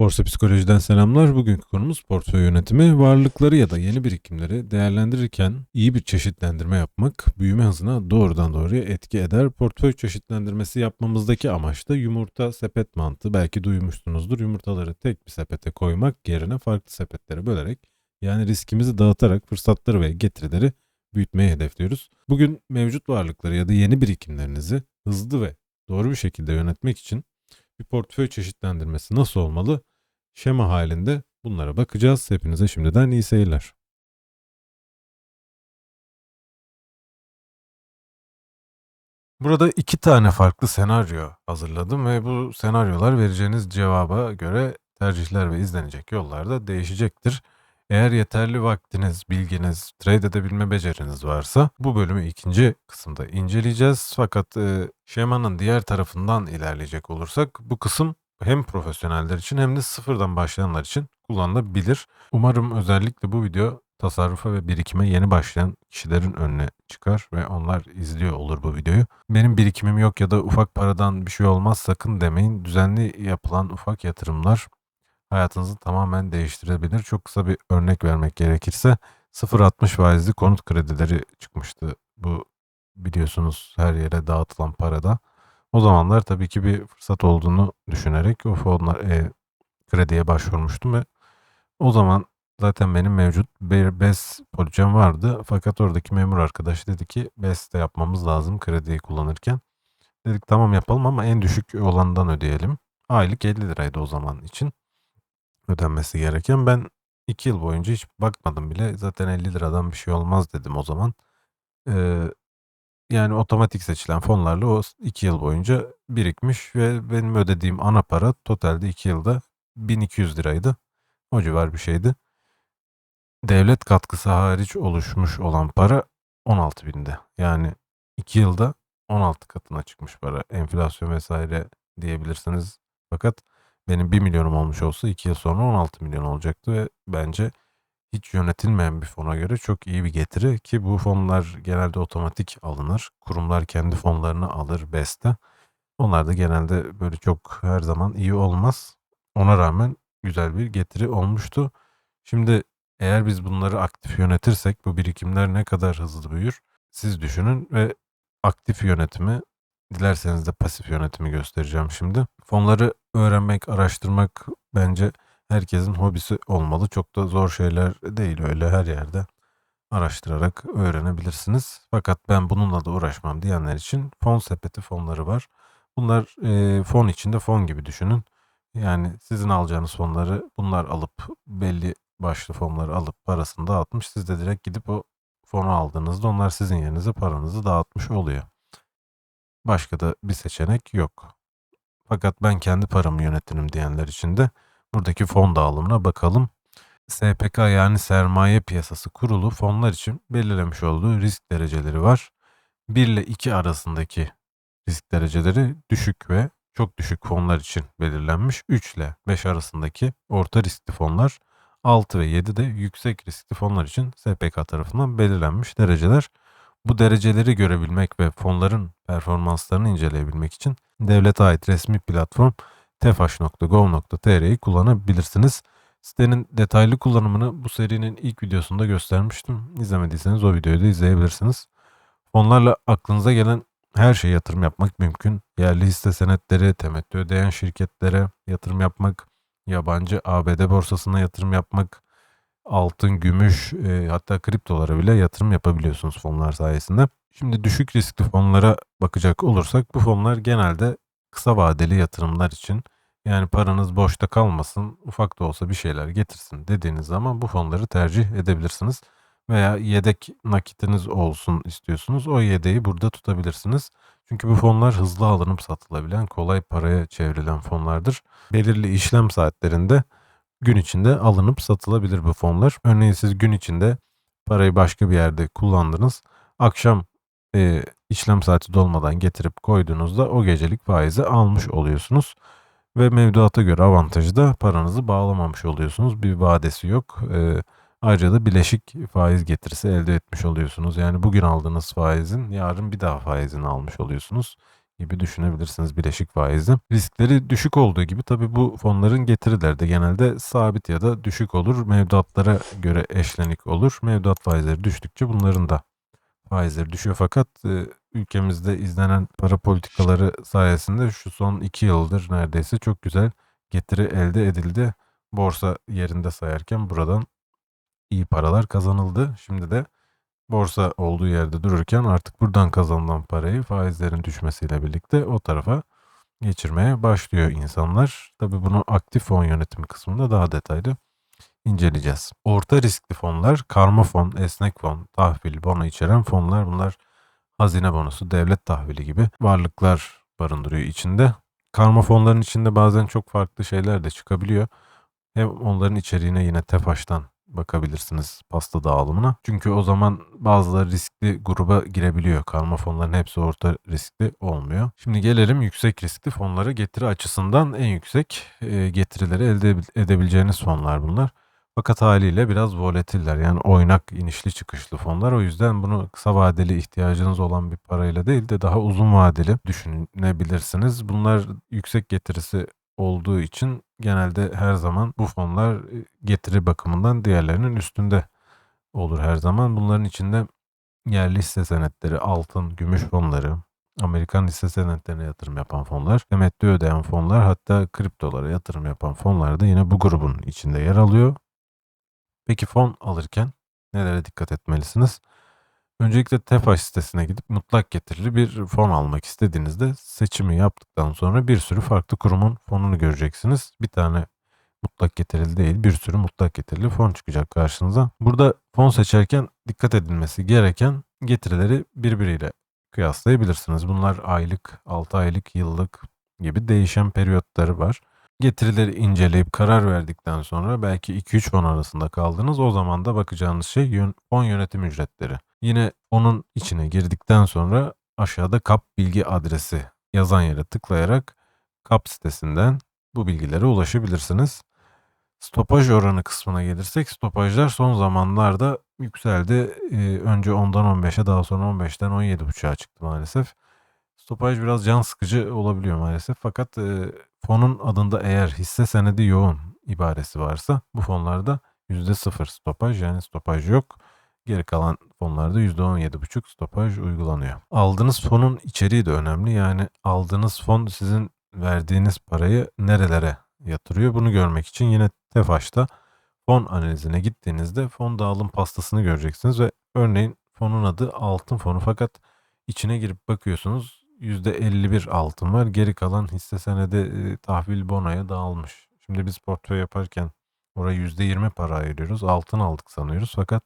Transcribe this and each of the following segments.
Borsa Psikoloji'den selamlar. Bugünkü konumuz portföy yönetimi. Varlıkları ya da yeni birikimleri değerlendirirken iyi bir çeşitlendirme yapmak büyüme hızına doğrudan doğruya etki eder. Portföy çeşitlendirmesi yapmamızdaki amaç da yumurta sepet mantığı. Belki duymuşsunuzdur. Yumurtaları tek bir sepete koymak yerine farklı sepetlere bölerek yani riskimizi dağıtarak fırsatları ve getirileri büyütmeyi hedefliyoruz. Bugün mevcut varlıkları ya da yeni birikimlerinizi hızlı ve doğru bir şekilde yönetmek için bir portföy çeşitlendirmesi nasıl olmalı? Şema halinde bunlara bakacağız. Hepinize şimdiden iyi seyirler. Burada iki tane farklı senaryo hazırladım ve bu senaryolar vereceğiniz cevaba göre tercihler ve izlenecek yollar da değişecektir. Eğer yeterli vaktiniz, bilginiz, trade edebilme beceriniz varsa bu bölümü ikinci kısımda inceleyeceğiz. Fakat e, şemanın diğer tarafından ilerleyecek olursak bu kısım hem profesyoneller için hem de sıfırdan başlayanlar için kullanılabilir. Umarım özellikle bu video tasarrufa ve birikime yeni başlayan kişilerin önüne çıkar ve onlar izliyor olur bu videoyu. Benim birikimim yok ya da ufak paradan bir şey olmaz sakın demeyin. Düzenli yapılan ufak yatırımlar hayatınızı tamamen değiştirebilir. Çok kısa bir örnek vermek gerekirse 0.60 faizli konut kredileri çıkmıştı. Bu biliyorsunuz her yere dağıtılan parada. O zamanlar tabii ki bir fırsat olduğunu düşünerek o fonlar e, krediye başvurmuştum ve o zaman zaten benim mevcut bir BES poliçem vardı. Fakat oradaki memur arkadaş dedi ki BES de yapmamız lazım krediyi kullanırken. Dedik tamam yapalım ama en düşük olandan ödeyelim. Aylık 50 liraydı o zaman için ödenmesi gereken. Ben 2 yıl boyunca hiç bakmadım bile. Zaten 50 liradan bir şey olmaz dedim o zaman. Ee, yani otomatik seçilen fonlarla o 2 yıl boyunca birikmiş ve benim ödediğim ana para totalde 2 yılda 1200 liraydı. O civar bir şeydi. Devlet katkısı hariç oluşmuş olan para 16 binde. Yani 2 yılda 16 katına çıkmış para. Enflasyon vesaire diyebilirsiniz. Fakat benim 1 milyonum olmuş olsa 2 yıl sonra 16 milyon olacaktı ve bence hiç yönetilmeyen bir fona göre çok iyi bir getiri ki bu fonlar genelde otomatik alınır. Kurumlar kendi fonlarını alır BES'te. Onlar da genelde böyle çok her zaman iyi olmaz. Ona rağmen güzel bir getiri olmuştu. Şimdi eğer biz bunları aktif yönetirsek bu birikimler ne kadar hızlı büyür siz düşünün ve aktif yönetimi dilerseniz de pasif yönetimi göstereceğim şimdi. Fonları öğrenmek, araştırmak bence herkesin hobisi olmalı. Çok da zor şeyler değil öyle her yerde araştırarak öğrenebilirsiniz. Fakat ben bununla da uğraşmam diyenler için fon sepeti fonları var. Bunlar e, fon içinde fon gibi düşünün. Yani sizin alacağınız fonları bunlar alıp belli başlı fonları alıp parasını dağıtmış. Siz de direkt gidip o fonu aldığınızda onlar sizin yerinize paranızı dağıtmış oluyor. Başka da bir seçenek yok. Fakat ben kendi paramı yönetirim diyenler için de buradaki fon dağılımına bakalım. SPK yani Sermaye Piyasası Kurulu fonlar için belirlemiş olduğu risk dereceleri var. 1 ile 2 arasındaki risk dereceleri düşük ve çok düşük fonlar için belirlenmiş. 3 ile 5 arasındaki orta riskli fonlar, 6 ve 7 de yüksek riskli fonlar için SPK tarafından belirlenmiş dereceler. Bu dereceleri görebilmek ve fonların performanslarını inceleyebilmek için devlete ait resmi platform tefaş.gov.tr'yi kullanabilirsiniz. Sitenin detaylı kullanımını bu serinin ilk videosunda göstermiştim. İzlemediyseniz o videoyu da izleyebilirsiniz. Fonlarla aklınıza gelen her şeye yatırım yapmak mümkün. Yerli hisse senetleri, temettü ödeyen şirketlere yatırım yapmak, yabancı ABD borsasına yatırım yapmak, altın, gümüş e, hatta kriptolara bile yatırım yapabiliyorsunuz fonlar sayesinde. Şimdi düşük riskli fonlara bakacak olursak bu fonlar genelde kısa vadeli yatırımlar için yani paranız boşta kalmasın, ufak da olsa bir şeyler getirsin dediğiniz zaman bu fonları tercih edebilirsiniz. Veya yedek nakitiniz olsun istiyorsunuz. O yedeği burada tutabilirsiniz. Çünkü bu fonlar hızlı alınıp satılabilen, kolay paraya çevrilen fonlardır. Belirli işlem saatlerinde gün içinde alınıp satılabilir bu fonlar. Örneğin siz gün içinde parayı başka bir yerde kullandınız. Akşam e, işlem saati dolmadan getirip koyduğunuzda o gecelik faizi almış oluyorsunuz. Ve mevduata göre avantajı da paranızı bağlamamış oluyorsunuz. Bir vadesi yok. E, ayrıca da bileşik faiz getirisi elde etmiş oluyorsunuz. Yani bugün aldığınız faizin yarın bir daha faizini almış oluyorsunuz gibi düşünebilirsiniz bileşik faizli. Riskleri düşük olduğu gibi tabii bu fonların getirileri de genelde sabit ya da düşük olur. Mevduatlara göre eşlenik olur. Mevduat faizleri düştükçe bunların da faizleri düşüyor fakat ülkemizde izlenen para politikaları sayesinde şu son 2 yıldır neredeyse çok güzel getiri elde edildi. Borsa yerinde sayarken buradan iyi paralar kazanıldı. Şimdi de borsa olduğu yerde dururken artık buradan kazanılan parayı faizlerin düşmesiyle birlikte o tarafa geçirmeye başlıyor insanlar. Tabii bunu aktif fon yönetimi kısmında daha detaylı inceleyeceğiz. Orta riskli fonlar, karma fon, esnek fon, tahvil, bono içeren fonlar bunlar hazine bonosu, devlet tahvili gibi varlıklar barındırıyor içinde. Karma fonların içinde bazen çok farklı şeyler de çıkabiliyor. Hem onların içeriğine yine TEFAŞ'tan bakabilirsiniz pasta dağılımına. Çünkü o zaman bazıları riskli gruba girebiliyor. Karma fonların hepsi orta riskli olmuyor. Şimdi gelelim yüksek riskli fonlara getiri açısından en yüksek e, getirileri elde edebileceğiniz fonlar bunlar. Fakat haliyle biraz volatiller yani oynak inişli çıkışlı fonlar. O yüzden bunu kısa vadeli ihtiyacınız olan bir parayla değil de daha uzun vadeli düşünebilirsiniz. Bunlar yüksek getirisi olduğu için genelde her zaman bu fonlar e, getiri bakımından diğerlerinin üstünde olur her zaman. Bunların içinde yerli hisse senetleri, altın, gümüş fonları, Amerikan hisse senetlerine yatırım yapan fonlar, temettü ödeyen fonlar hatta kriptolara yatırım yapan fonlar da yine bu grubun içinde yer alıyor. Peki fon alırken nelere dikkat etmelisiniz? Öncelikle TEFAŞ sitesine gidip mutlak getirili bir fon almak istediğinizde seçimi yaptıktan sonra bir sürü farklı kurumun fonunu göreceksiniz. Bir tane mutlak getirili değil bir sürü mutlak getirili fon çıkacak karşınıza. Burada fon seçerken dikkat edilmesi gereken getirileri birbiriyle kıyaslayabilirsiniz. Bunlar aylık, 6 aylık, yıllık gibi değişen periyotları var. Getirileri inceleyip karar verdikten sonra belki 2-3 fon arasında kaldınız. O zaman da bakacağınız şey yön, fon yönetim ücretleri. Yine onun içine girdikten sonra aşağıda kap bilgi adresi yazan yere tıklayarak kap sitesinden bu bilgilere ulaşabilirsiniz. Stopaj oranı kısmına gelirsek stopajlar son zamanlarda yükseldi. Ee, önce 10'dan 15'e daha sonra 15'ten 17.5'a çıktı maalesef. Stopaj biraz can sıkıcı olabiliyor maalesef fakat e, fonun adında eğer hisse senedi yoğun ibaresi varsa bu fonlarda %0 stopaj yani stopaj yok. Geri kalan fonlarda %17,5 stopaj uygulanıyor. Aldığınız fonun içeriği de önemli. Yani aldığınız fon sizin verdiğiniz parayı nerelere yatırıyor bunu görmek için yine TEFAŞ'ta fon analizine gittiğinizde fon dağılım pastasını göreceksiniz ve örneğin fonun adı altın fonu fakat içine girip bakıyorsunuz %51 altın var. Geri kalan hisse senedi e, tahvil bonoya dağılmış. Şimdi biz portföy yaparken oraya %20 para ayırıyoruz. Altın aldık sanıyoruz fakat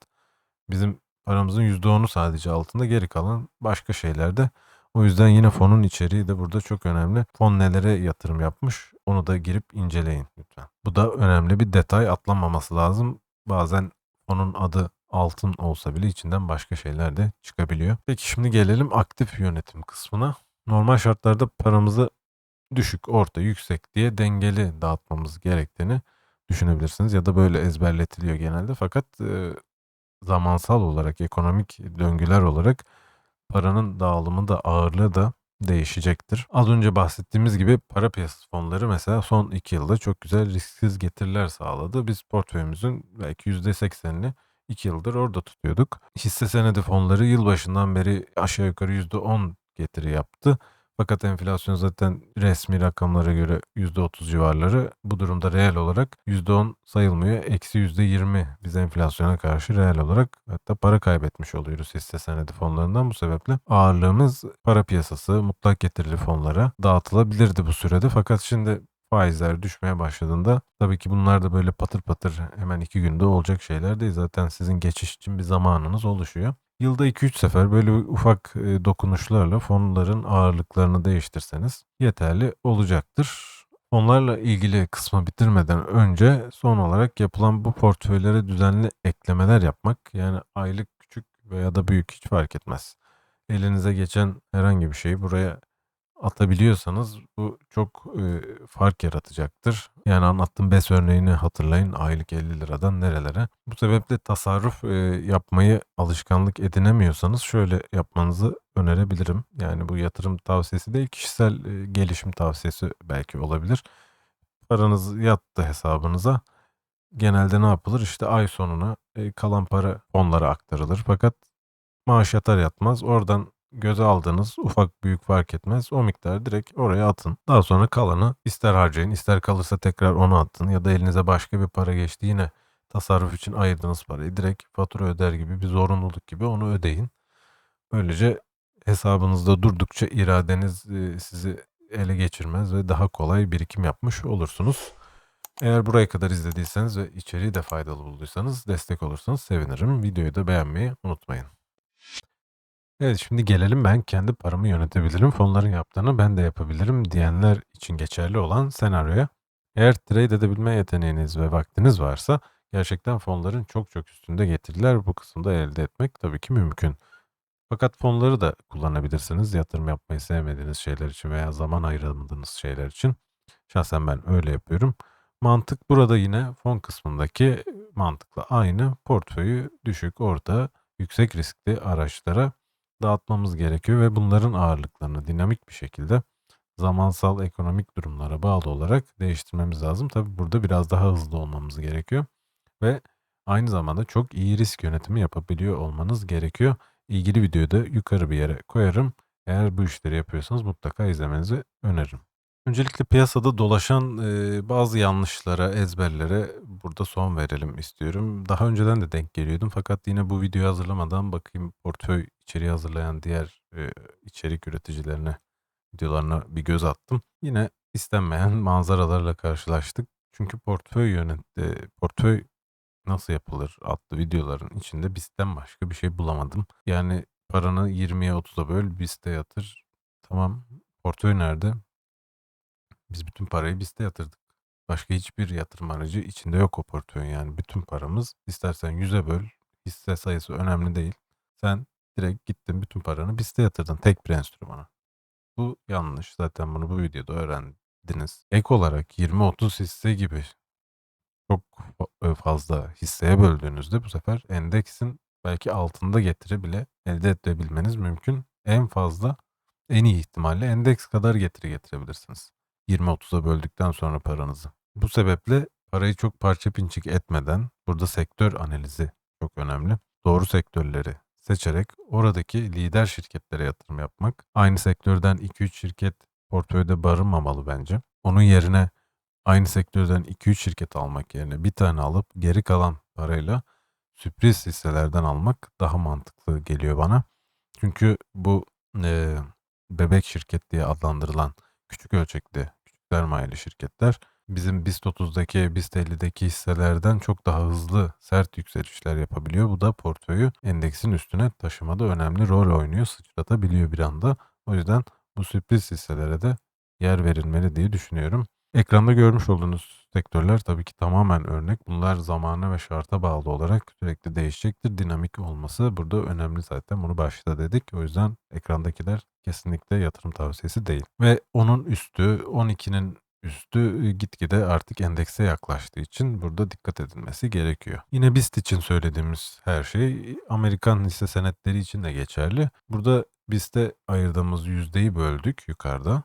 bizim paramızın %10'u sadece altında geri kalan başka şeylerde. O yüzden yine fonun içeriği de burada çok önemli. Fon nelere yatırım yapmış onu da girip inceleyin lütfen. Bu da önemli bir detay atlanmaması lazım. Bazen fonun adı altın olsa bile içinden başka şeyler de çıkabiliyor. Peki şimdi gelelim aktif yönetim kısmına. Normal şartlarda paramızı düşük, orta, yüksek diye dengeli dağıtmamız gerektiğini düşünebilirsiniz ya da böyle ezberletiliyor genelde. Fakat e, zamansal olarak, ekonomik döngüler olarak paranın dağılımı da ağırlığı da değişecektir. Az önce bahsettiğimiz gibi para piyasası fonları mesela son 2 yılda çok güzel risksiz getiriler sağladı. Biz portföyümüzün belki %80'ini 2 yıldır orada tutuyorduk. Hisse senedi fonları yılbaşından beri aşağı yukarı %10 getiri yaptı. Fakat enflasyon zaten resmi rakamlara göre %30 civarları. Bu durumda reel olarak %10 sayılmıyor. Eksi %20 biz enflasyona karşı reel olarak hatta para kaybetmiş oluyoruz hisse senedi fonlarından. Bu sebeple ağırlığımız para piyasası, mutlak getirili fonlara dağıtılabilirdi bu sürede. Fakat şimdi faizler düşmeye başladığında tabii ki bunlar da böyle patır patır hemen iki günde olacak şeyler değil. Zaten sizin geçiş için bir zamanınız oluşuyor. Yılda 2-3 sefer böyle ufak e, dokunuşlarla fonların ağırlıklarını değiştirseniz yeterli olacaktır. Fonlarla ilgili kısmı bitirmeden önce son olarak yapılan bu portföylere düzenli eklemeler yapmak yani aylık küçük veya da büyük hiç fark etmez. Elinize geçen herhangi bir şeyi buraya atabiliyorsanız bu çok, eee, fark yaratacaktır. Yani anlattığım BES örneğini hatırlayın. Aylık ₺50'dan nerelere. Bu sebeple tasarruf, eee, yapmayı alışkanlık edinemiyorsanız şöyle yapmanızı önerebilirim. Yani bu yatırım tavsiyesi değil, kişisel, eee, gelişim tavsiyesi belki olabilir. Paranız yattı hesabınıza. Genelde ne yapılır? İşte ay sonuna, eee, kalan para fonlara aktarılır. Fakat maaş yatar yatmaz oradan göze aldığınız ufak büyük fark etmez. O miktarı direkt oraya atın. Daha sonra kalanı ister harcayın, ister kalırsa tekrar onu atın ya da elinize başka bir para geçti yine tasarruf için ayırdığınız parayı direkt fatura öder gibi bir zorunluluk gibi onu ödeyin. Böylece hesabınızda durdukça iradeniz, eee, sizi ele geçirmez ve daha kolay birikim yapmış olursunuz. Eğer buraya kadar izlediyseniz ve içeriği de faydalı bulduysanız destek olursanız sevinirim. Videoyu da beğenmeyi unutmayın. Evet, şimdi gelelim ben kendi paramı yönetebilirim, fonların yaptığını ben de yapabilirim diyenler için geçerli olan senaryoya. Eğer trade edebilme yeteneğiniz ve vaktiniz varsa gerçekten fonların çok çok üstünde getiriler bu kısımda elde etmek tabii ki mümkün. Fakat fonları da kullanabilirsiniz yatırım yapmayı sevmediğiniz şeyler için veya zaman ayıramadığınız şeyler için. Şahsen ben öyle yapıyorum. Mantık burada yine fon kısmındaki mantıkla aynı. Portföyü düşük, orta, yüksek riskli araçlara dağıtmamız gerekiyor ve bunların ağırlıklarını dinamik bir şekilde zamansal ekonomik durumlara bağlı olarak değiştirmemiz lazım. Tabii burada biraz daha hızlı olmamız gerekiyor ve aynı zamanda çok iyi risk yönetimi yapabiliyor olmanız gerekiyor. İlgili videoyu da yukarı bir yere koyarım. Eğer bu işleri yapıyorsanız mutlaka izlemenizi öneririm. Öncelikle piyasada dolaşan, eee, bazı yanlışlara, ezberlere burada son verelim istiyorum. Daha önceden de denk geliyordum fakat yine bu videoyu hazırlamadan bakayım portföy içeriği hazırlayan diğer, eee, içerik üreticilerine, videolarına bir göz attım. Yine istenmeyen manzaralarla karşılaştık. Çünkü portföy yönet portföy nasıl yapılır adlı videoların içinde BIST'ten başka bir şey bulamadım. Yani paranı 20'ye 30'a böl, BIST'e yatır. Tamam, portföy nerede? Biz bütün parayı BIST'e yatırdık. Başka hiçbir yatırım aracı içinde yok o portföyün yani bütün paramız. İstersen 100'e böl, hisse sayısı önemli değil. Sen direkt gittin bütün paranı BIST'e yatırdın tek bir enstrümana. Bu yanlış. Zaten bunu bu videoda öğrendiniz. Ek olarak 20-30 hisse gibi çok e, fazla hisseye böldüğünüzde bu sefer endeksin belki altında getiri bile elde edebilmeniz mümkün. En fazla en iyi ihtimalle endeks kadar getiri getirebilirsiniz. 20-30'a böldükten sonra paranızı. Bu sebeple parayı çok parça pinçik etmeden burada sektör analizi çok önemli. Doğru sektörleri seçerek oradaki lider şirketlere yatırım yapmak. Aynı sektörden 2-3 şirket portföyde barınmamalı bence. Onun yerine aynı sektörden 2-3 şirket almak yerine bir tane alıp geri kalan parayla sürpriz hisselerden almak daha mantıklı geliyor bana. Çünkü bu eee, bebek şirket diye adlandırılan küçük ölçekli, sermayeli şirketler bizim BIST 30'daki, BIST 50'deki hisselerden çok daha hızlı, sert yükselişler yapabiliyor. Bu da portföyü endeksin üstüne taşımada önemli rol oynuyor, sıçratabiliyor bir anda. O yüzden bu sürpriz hisselere de yer verilmeli diye düşünüyorum. Ekranda görmüş olduğunuz sektörler tabii ki tamamen örnek. Bunlar zamana ve şarta bağlı olarak sürekli değişecektir. Dinamik olması burada önemli zaten. Bunu başta dedik. O yüzden ekrandakiler kesinlikle yatırım tavsiyesi değil. Ve onun üstü, 12'nin üstü e, gitgide artık endekse yaklaştığı için burada dikkat edilmesi gerekiyor. Yine BIST için söylediğimiz her şey Amerikan hisse senetleri için de geçerli. Burada BIST'e ayırdığımız yüzdeyi böldük yukarıda.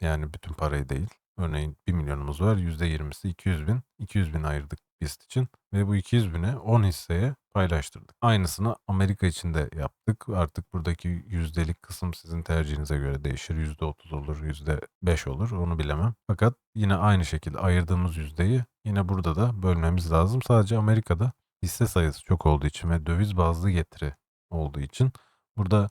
Yani bütün parayı değil. Örneğin 1 milyonumuz var. %20'si 200 bin. 200 bin ayırdık BIST için. Ve bu 200 bini 10 hisseye paylaştırdık. Aynısını Amerika için de yaptık. Artık buradaki yüzdelik kısım sizin tercihinize göre değişir. %30 olur, %5 olur. Onu bilemem. Fakat yine aynı şekilde ayırdığımız yüzdeyi yine burada da bölmemiz lazım. Sadece Amerika'da hisse sayısı çok olduğu için ve döviz bazlı getiri olduğu için burada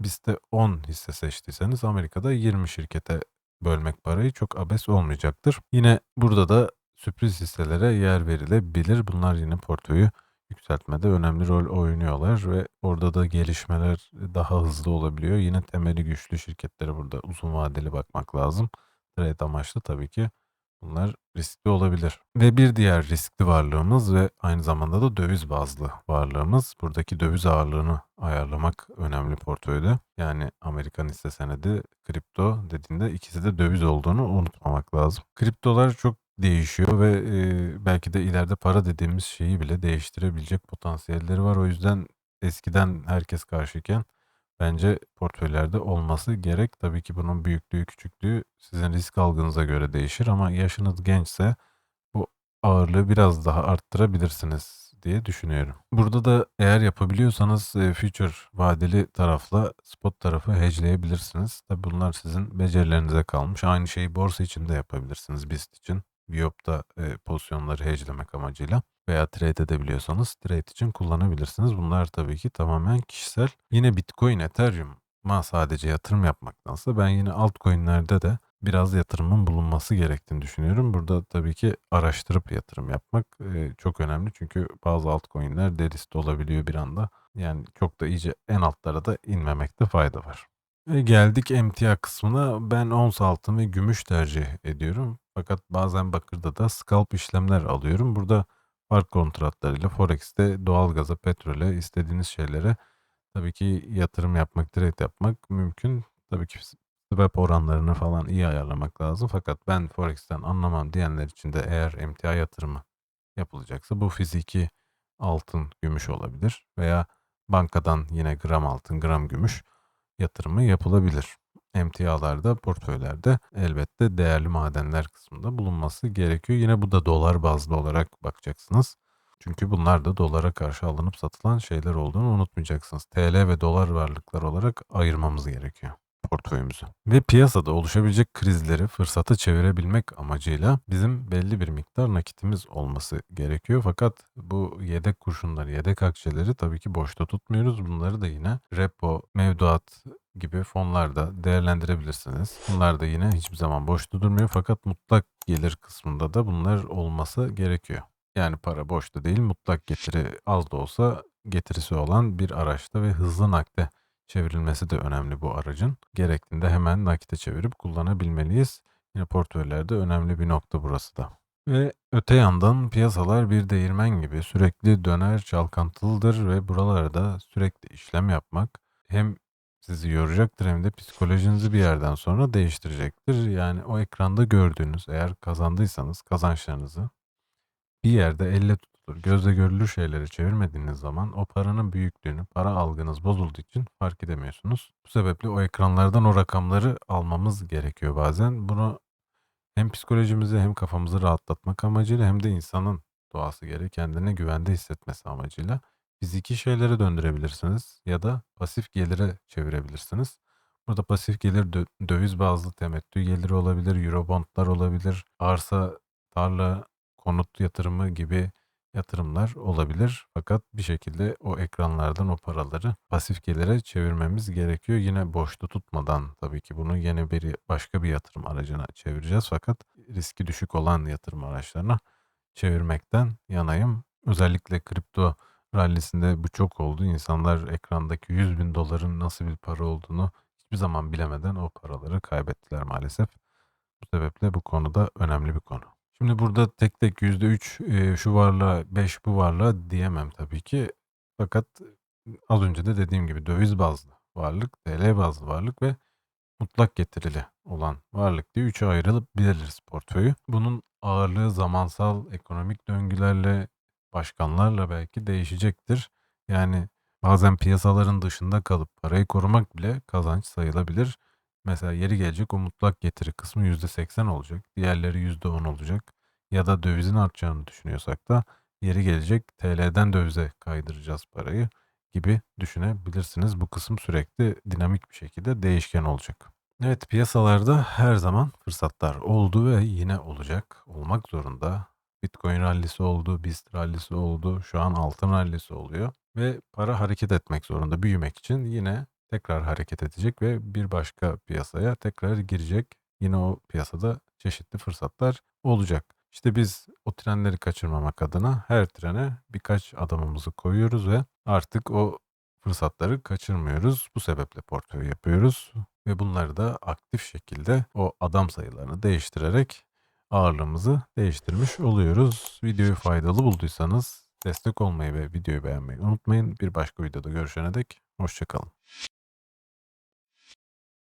BIST'te 10 hisse seçtiyseniz Amerika'da 20 şirkete bölmek parayı çok abes olmayacaktır. Yine burada da sürpriz hisselere yer verilebilir. Bunlar yine portföyü yükseltmede önemli rol oynuyorlar ve orada da gelişmeler daha hızlı olabiliyor. Yine temeli güçlü şirketlere burada uzun vadeli bakmak lazım. Trade amaçlı tabii ki Bunlar riskli olabilir. Ve bir diğer riskli varlığımız ve aynı zamanda da döviz bazlı varlığımız. Buradaki döviz ağırlığını ayarlamak önemli portföyde. Yani Amerikan hisse senedi, kripto dediğinde ikisi de döviz olduğunu unutmamak lazım. Kriptolar çok değişiyor ve e, belki de ileride para dediğimiz şeyi bile değiştirebilecek potansiyelleri var. O yüzden eskiden herkes karşıyken bence portföylerde olması gerek. Tabii ki bunun büyüklüğü, küçüklüğü sizin risk algınıza göre değişir ama yaşınız gençse bu ağırlığı biraz daha arttırabilirsiniz diye düşünüyorum. Burada da eğer yapabiliyorsanız e, future vadeli tarafla spot tarafı hedgeleyebilirsiniz. Tabii bunlar sizin becerilerinize kalmış. Aynı şeyi borsa için de yapabilirsiniz BIST için. Viyop'ta e, pozisyonları hedgelemek amacıyla veya trade edebiliyorsanız trade için kullanabilirsiniz. Bunlar tabii ki tamamen kişisel. Yine Bitcoin, Ethereum'a sadece yatırım yapmaktansa ben yine altcoin'lerde de biraz yatırımın bulunması gerektiğini düşünüyorum. Burada tabii ki araştırıp yatırım yapmak e, çok önemli. Çünkü bazı altcoin'ler delist olabiliyor bir anda. Yani çok da iyice en altlara da inmemekte fayda var. Ve geldik emtia kısmına. Ben ons altın ve gümüş tercih ediyorum. Fakat bazen bakırda da scalp işlemler alıyorum. Burada fark kontratlarıyla Forex'te doğalgaza, petrole, istediğiniz şeylere tabii ki yatırım yapmak, trade yapmak mümkün. Tabii ki swap oranlarını falan iyi ayarlamak lazım. Fakat ben Forex'ten anlamam diyenler için de eğer emtia yatırımı yapılacaksa bu fiziki altın, gümüş olabilir veya bankadan yine gram altın, gram gümüş yatırımı yapılabilir. Emtialarda, portföylerde elbette değerli madenler kısmında bulunması gerekiyor. Yine bu da dolar bazlı olarak bakacaksınız. Çünkü bunlar da dolara karşı alınıp satılan şeyler olduğunu unutmayacaksınız. TL ve dolar varlıklar olarak ayırmamız gerekiyor portföyümüzü. Ve piyasada oluşabilecek krizleri fırsata çevirebilmek amacıyla bizim belli bir miktar nakitimiz olması gerekiyor. Fakat bu yedek kurşunları, yedek akçeleri tabii ki boşta tutmuyoruz. Bunları da yine repo, mevduat gibi fonlarda değerlendirebilirsiniz. Bunlar da yine hiçbir zaman boşta durmuyor fakat mutlak gelir kısmında da bunlar olması gerekiyor. Yani para boşta değil mutlak getiri az da olsa getirisi olan bir araçta ve hızlı nakde çevrilmesi de önemli bu aracın. Gerektiğinde hemen nakite çevirip kullanabilmeliyiz. Yine portföylerde önemli bir nokta burası da. Ve öte yandan piyasalar bir değirmen gibi sürekli döner çalkantılıdır ve buralarda sürekli işlem yapmak hem sizi yoracaktır hem de psikolojinizi bir yerden sonra değiştirecektir. Yani o ekranda gördüğünüz eğer kazandıysanız kazançlarınızı bir yerde elle tutulur, gözle görülür şeylere çevirmediğiniz zaman o paranın büyüklüğünü, para algınız bozulduğu için fark edemiyorsunuz. Bu sebeple o ekranlardan o rakamları almamız gerekiyor bazen. Bunu hem psikolojimizi hem kafamızı rahatlatmak amacıyla hem de insanın doğası gereği kendine güvende hissetmesi amacıyla fiziki şeylere döndürebilirsiniz ya da pasif gelire çevirebilirsiniz. Burada pasif gelir dö- döviz bazlı temettü geliri olabilir, eurobondlar olabilir, arsa, tarla, konut yatırımı gibi yatırımlar olabilir. Fakat bir şekilde o ekranlardan o paraları pasif gelire çevirmemiz gerekiyor. Yine boşta tutmadan tabii ki bunu yine bir başka bir yatırım aracına çevireceğiz. Fakat riski düşük olan yatırım araçlarına çevirmekten yanayım. Özellikle kripto rallisinde bu çok oldu. İnsanlar ekrandaki 100 bin doların nasıl bir para olduğunu hiçbir zaman bilemeden o paraları kaybettiler maalesef. Bu sebeple bu konuda önemli bir konu. Şimdi burada tek tek %3 eee, şu varlığa 5 bu varlığa diyemem tabii ki. Fakat az önce de dediğim gibi döviz bazlı varlık, TL bazlı varlık ve mutlak getirili olan varlık diye 3'e ayırabiliriz portföyü. Bunun ağırlığı zamansal ekonomik döngülerle, başkanlarla belki değişecektir. Yani bazen piyasaların dışında kalıp parayı korumak bile kazanç sayılabilir. Mesela yeri gelecek o mutlak getiri kısmı %80 olacak. Diğerleri %10 olacak. Ya da dövizin artacağını düşünüyorsak da yeri gelecek TL'den dövize kaydıracağız parayı gibi düşünebilirsiniz. Bu kısım sürekli dinamik bir şekilde değişken olacak. Evet piyasalarda her zaman fırsatlar oldu ve yine olacak. Olmak zorunda. Bitcoin rallisi oldu, BIST rallisi oldu, şu an altın rallisi oluyor. Ve para hareket etmek zorunda büyümek için yine tekrar hareket edecek ve bir başka piyasaya tekrar girecek. Yine o piyasada çeşitli fırsatlar olacak. İşte biz o trenleri kaçırmamak adına her trene birkaç adımımızı koyuyoruz ve artık o fırsatları kaçırmıyoruz. Bu sebeple portföy yapıyoruz ve bunları da aktif şekilde o adam sayılarını değiştirerek ağırlığımızı değiştirmiş oluyoruz. Videoyu faydalı bulduysanız destek olmayı ve videoyu beğenmeyi unutmayın. Bir başka videoda görüşene dek hoşçakalın.